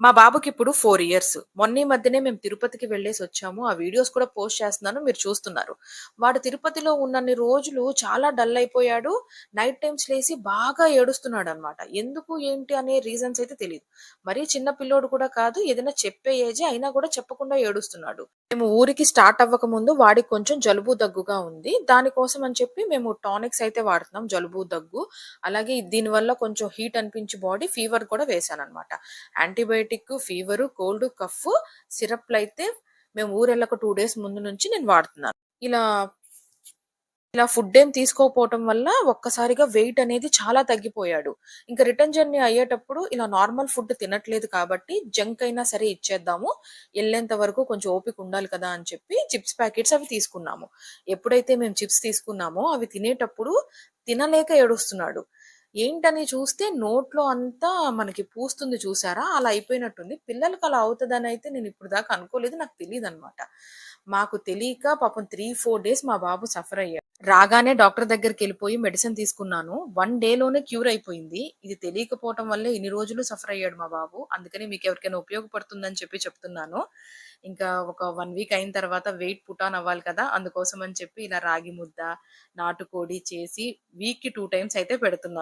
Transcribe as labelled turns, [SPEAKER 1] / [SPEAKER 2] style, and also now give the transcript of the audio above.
[SPEAKER 1] మా బాబుకి ఇప్పుడు ఫోర్ ఇయర్స్ మొన్న మధ్యనే మేము తిరుపతికి వెళ్ళేసి వచ్చాము. ఆ వీడియోస్ కూడా పోస్ట్ చేస్తున్నాను మీరు చూస్తున్నారు. వాడు తిరుపతిలో ఉన్నన్ని రోజులు చాలా డల్ అయిపోయాడు. నైట్ టైమ్స్ లేసి బాగా ఏడుస్తున్నాడు అనమాట ఎందుకు ఏంటి అనే రీజన్స్ అయితే తెలియదు మరీ చిన్న పిల్లోడు కూడా కాదు ఏదైనా చెప్పే ఏజే అయినా కూడా చెప్పకుండా ఏడుస్తున్నాడు. మేము ఊరికి స్టార్ట్ అవ్వక ముందు వాడికి కొంచెం జలుబు దగ్గుగా ఉంది. దానికోసం అని చెప్పి మేము టానిక్స్ అయితే వాడుతున్నాం జలుబు దగ్గు. అలాగే దీనివల్ల కొంచెం హీట్ అనిపించి బాడీ ఫీవర్ కూడా వేసాను అనమాట యాంటీబయాటిక్ ఫీవర్ కోల్డ్ కఫ్ సిరప్లు అయితే మేము ఊరెళ్ళక టూ డేస్ ముందు నుంచి నేను వాడుతున్నాను. ఇలా ఇలా ఫుడ్ ఏం తీసుకోకపోవటం వల్ల ఒక్కసారిగా వెయిట్ అనేది చాలా తగ్గిపోయాడు. ఇంకా రిటర్న్ జర్నీ అయ్యేటప్పుడు ఇలా నార్మల్ ఫుడ్ తినట్లేదు కాబట్టి జంక్ అయినా సరే ఇచ్చేద్దాము. వెళ్ళేంత వరకు కొంచెం ఓపిక ఉండాలి కదా అని చెప్పి చిప్స్ ప్యాకెట్స్ అవి తీసుకున్నాము. ఎప్పుడైతే మేము చిప్స్ తీసుకున్నామో అవి తినేటప్పుడు తినలేక ఏడుస్తున్నాడు. ఏంటని చూస్తే నోట్లో అంతా మనకి పూస్తుంది చూసారా? అలా అయిపోయినట్టుంది. పిల్లలకి అలా అవుతుందని అయితే నేను ఇప్పుడు దాకా అనుకోలేదు. నాకు తెలియదు అనమాట మాకు తెలియక పాపం త్రీ ఫోర్ డేస్ మా బాబు సఫర్ అయ్యాడు. రాగానే డాక్టర్ దగ్గరికి వెళ్ళిపోయి మెడిసిన్ తీసుకున్నాను. వన్ డే లోనే క్యూర్ అయిపోయింది. ఇది తెలియకపోవటం వల్లే ఇన్ని రోజులు సఫర్ అయ్యాడు మా బాబు. అందుకని మీకు ఎవరికైనా ఉపయోగపడుతుందని చెప్పి చెప్తున్నాను. ఇంకా ఒక వన్ వీక్ అయిన తర్వాత వెయిట్ పుటాన్ అవ్వాలి కదా? అందుకోసం అని చెప్పి ఇలా రాగి ముద్ద నాటుకోడి చేసి వీక్కి టూ టైమ్స్ అయితే పెడుతున్నాను.